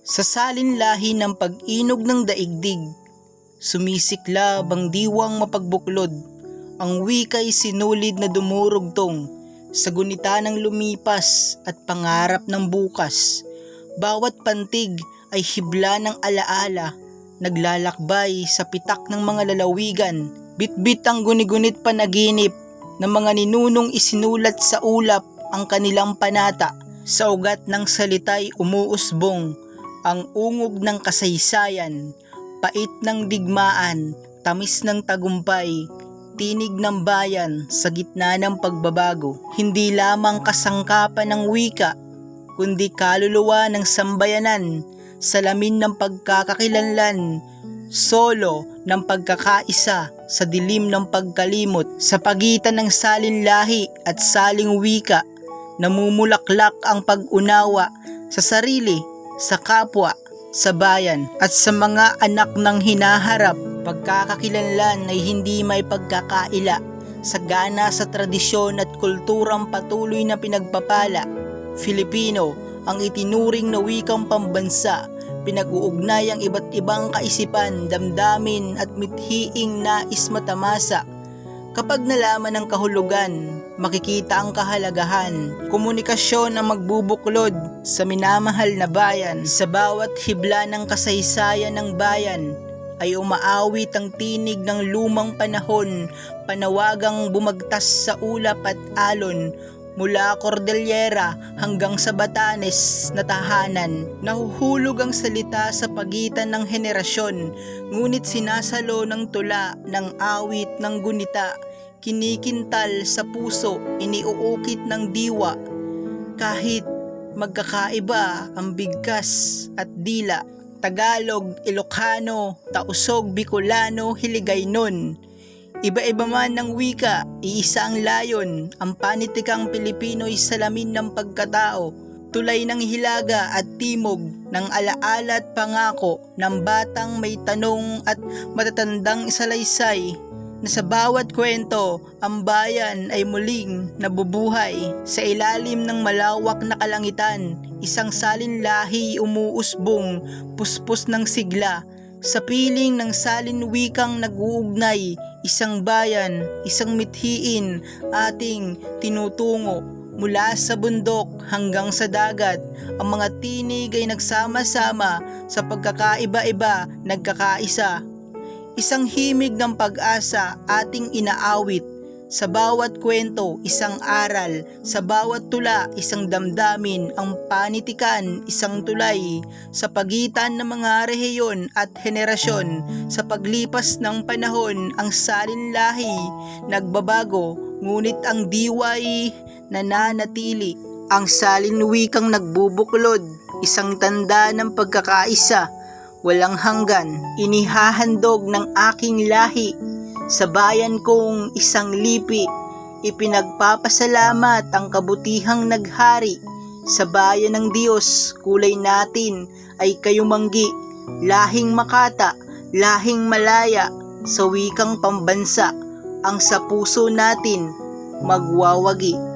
Sa salinlahi ng pag-inog ng daigdig, sumisiklab ang diwang mapagbuklod, ang wika'y sinulid na dumurugtong sa gunita ng lumipas at pangarap ng bukas. Bawat pantig ay hibla ng alaala, naglalakbay sa pitak ng mga lalawigan, bitbit ang gunigunit panaginip ng mga ninunong isinulat sa ulap ang kanilang panata. Sa ugat ng salita'y umuusbong ang ungog ng kasaysayan, pait ng digmaan, tamis ng tagumpay, tinig ng bayan sa gitna ng pagbabago. Hindi lamang kasangkapan ng wika, kundi kaluluwa ng sambayanan, salamin ng pagkakakilanlan, solo ng pagkakaisa sa dilim ng pagkalimot sa pagitan ng salin lahi at saling wika namumulaklak ang pag-unawa sa sarili, sa kapwa, sa bayan at sa mga anak ng hinaharap. Pagkakakilanlan ay hindi may pagkakaila sa gana sa tradisyon at kulturang patuloy na pinagpapala. Filipino ang itinuring na wikang pambansa, pinag-uugnay ang iba't ibang kaisipan, damdamin at mithiing nais matamasa. Kapag nalaman ang kahulugan, makikita ang kahalagahan. Komunikasyon ang magbubuklod sa minamahal na bayan. Sa bawat hibla ng kasaysayan ng bayan, ay umaawit ang tinig ng lumang panahon, panawagang bumagtas sa ulap at alon, mula Cordillera hanggang sa Batanes na tahanan. Nahuhulog ang salita sa pagitan ng henerasyon, ngunit sinasalo ng tula ng awit ng gunita, kinikintal sa puso, iniuukit ng diwa, kahit magkakaiba ang bigkas at dila. Tagalog, Ilocano, Tausog, Bicolano, Hiligaynon. Iba-iba man ng wika, iisa ang layon, ang panitikang Pilipino'y salamin ng pagkatao, tulay ng hilaga at timog, ng alaala at pangako, ng batang may tanong at matatandang salaysay, na sa bawat kwento, ang bayan ay muling nabubuhay. Sa ilalim ng malawak na kalangitan, isang salin lahi umuusbong, puspos ng sigla, sa piling ng salin wikang nag-uugnay, isang bayan, isang mithiin, ating tinutungo. Mula sa bundok hanggang sa dagat, ang mga tinig ay nagsama-sama sa pagkakaiba-iba, nagkakaisa. Isang himig ng pag-asa ating inaawit. Sa bawat kwento, isang aral. Sa bawat tula, isang damdamin. Ang panitikan, isang tulay. Sa pagitan ng mga rehiyon at henerasyon, sa paglipas ng panahon, ang salin lahi nagbabago, ngunit ang diway nananatili. Ang salin wikang nagbubuklod, isang tanda ng pagkakaisa, walang hanggan, inihahandog ng aking lahi sa bayan kong isang lipi, ipinagpapasalamat ang kabutihang naghari. Sa bayan ng Diyos, kulay natin ay kayumanggi, lahing makata, lahing malaya, sa wikang pambansa, ang sa puso natin magwawagi.